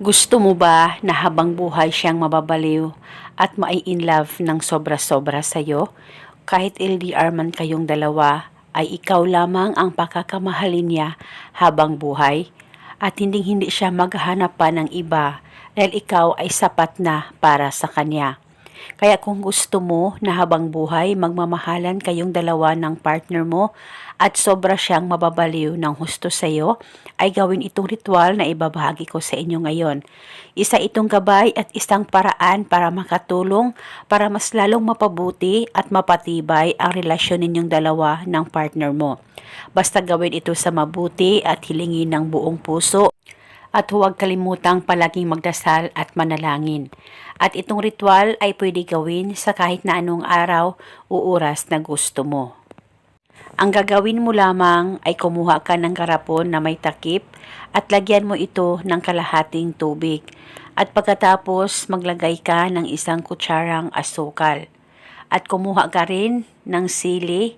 Gusto mo ba na habang buhay siyang mababaliw at mai-in love ng sobra-sobra sa'yo? Kahit LDR man kayong dalawa, ay ikaw lamang ang pakakamahalin niya habang buhay at hindi hindi siya maghahanap pa ng iba dahil ikaw ay sapat na para sa kanya. Kaya kung gusto mo na habang buhay magmamahalan kayong dalawa ng partner mo at sobra siyang mababaliw ng husto sa iyo, ay gawin itong ritual na ibabahagi ko sa inyo ngayon. Isa itong gabay at isang paraan para makatulong para mas lalong mapabuti at mapatibay ang relasyon ninyong dalawa ng partner mo. Basta gawin ito sa mabuti at hilingin ng buong puso at huwag kalimutang palaging magdasal at manalangin. At itong ritual ay pwede gawin sa kahit na anong araw o oras na gusto mo. Ang gagawin mo lamang ay kumuha ka ng karapon na may takip at lagyan mo ito ng kalahating tubig. At pagkatapos maglagay ka ng isang kutsarang asukal. At kumuha ka rin ng sili,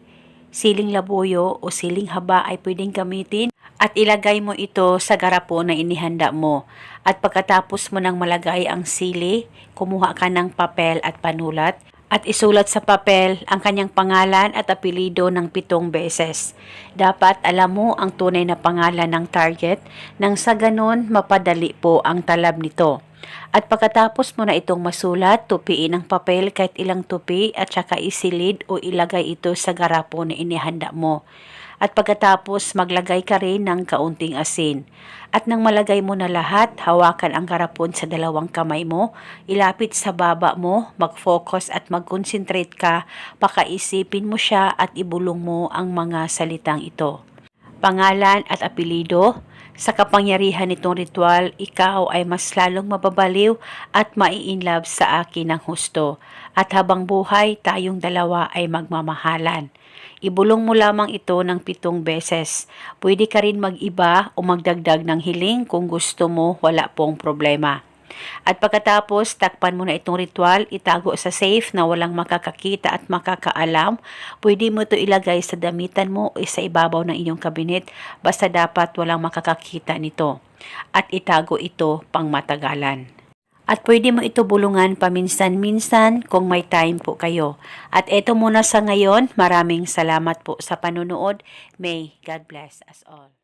siling labuyo o siling haba ay pwedeng gamitin at ilagay mo ito sa garapon na inihanda mo. At pagkatapos mo nang malagay ang sili, kumuha ka ng papel at panulat at isulat sa papel ang kanyang pangalan at apelido ng pitong beses. Dapat alam mo ang tunay na pangalan ng target nang sa ganon mapadali po ang talab nito. At pagkatapos mo na itong masulat, tupiin ang papel kahit ilang tupi at saka isilid o ilagay ito sa garapo na inihanda mo. At pagkatapos maglagay ka rin ng kaunting asin. At nang malagay mo na lahat, hawakan ang garapon sa dalawang kamay mo, ilapit sa baba mo, mag-focus at mag-concentrate ka, pakaisipin mo siya at ibulong mo ang mga salitang ito. Pangalan at apelido, sa kapangyarihan nitong ritual, ikaw ay mas lalong mababaliw at mai-inlove sa akin ng husto. At habang buhay, tayong dalawa ay magmamahalan. Ibulong mo lamang ito ng pitong beses. Pwede ka rin mag-iba o magdagdag ng hiling kung gusto mo, wala pong problema. At pagkatapos, takpan mo na itong ritual, itago sa safe na walang makakakita at makakaalam. Pwede mo ito ilagay sa damitan mo o sa ibabaw ng iyong kabinet, basta dapat walang makakakita nito. At itago ito pang matagalan. At pwede mo ito bulungan paminsan-minsan kung may time po kayo. At eto muna sa ngayon, maraming salamat po sa panunood. May God bless us all.